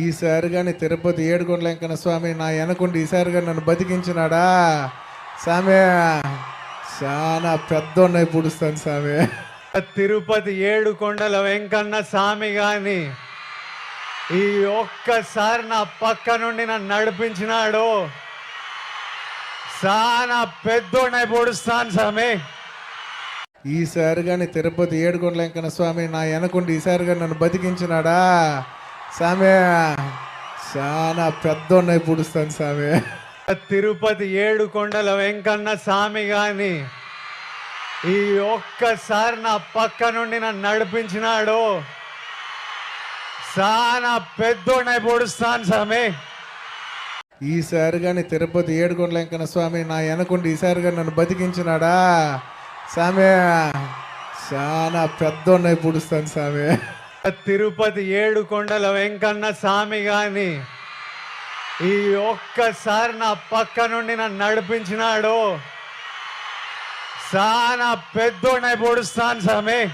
ఈసారి కానీ తిరుపతి ఏడుకొండల వెంకన్న స్వామి నా వెనకుండి ఈసారి కానీ నన్ను బతికించినాడా? స్వామి చాలా పెద్దోన్నై పుడుస్తాను స్వామి తిరుపతి ఏడు కొండల వెంకన్న స్వామి గాని ఈ ఒక్కసారి నా పక్క నుండి నన్ను నడిపించినాడు. చాలా పెద్దోడై పొడుస్తాను స్వామి ఈసారి కానీ తిరుపతి ఏడుకొండల వెంకన్న స్వామి నా వెనకుండి ఈసారి కానీ నన్ను బతికించినాడా? స్వామి చాలా పెద్దోన్నై పుడుస్తాను స్వామి తిరుపతి ఏడు కొండల వెంకన్న స్వామి గాని ఈ ఒక్కసారి నా పక్క నుండి నన్ను నడిపించినాడు. చాలా పెద్దోడై పొడుస్తాను స్వామి ఈసారి కానీ తిరుపతి ఏడుకొండల వెంకన్న స్వామి నా వెనకుండి ఈసారి కానీ నన్ను బతికించినాడా? స్వామి చాలా పెద్దోన్నై పుడుస్తాను స్వామి తిరుపతి ఏడు కొండల వెంకన్న స్వామి గాని ఈ ఒక్కసారి నా పక్క నుండి నన్ను నడిపించినాడు. చాలా పెద్దోడై పొడుస్తాను స్వామి.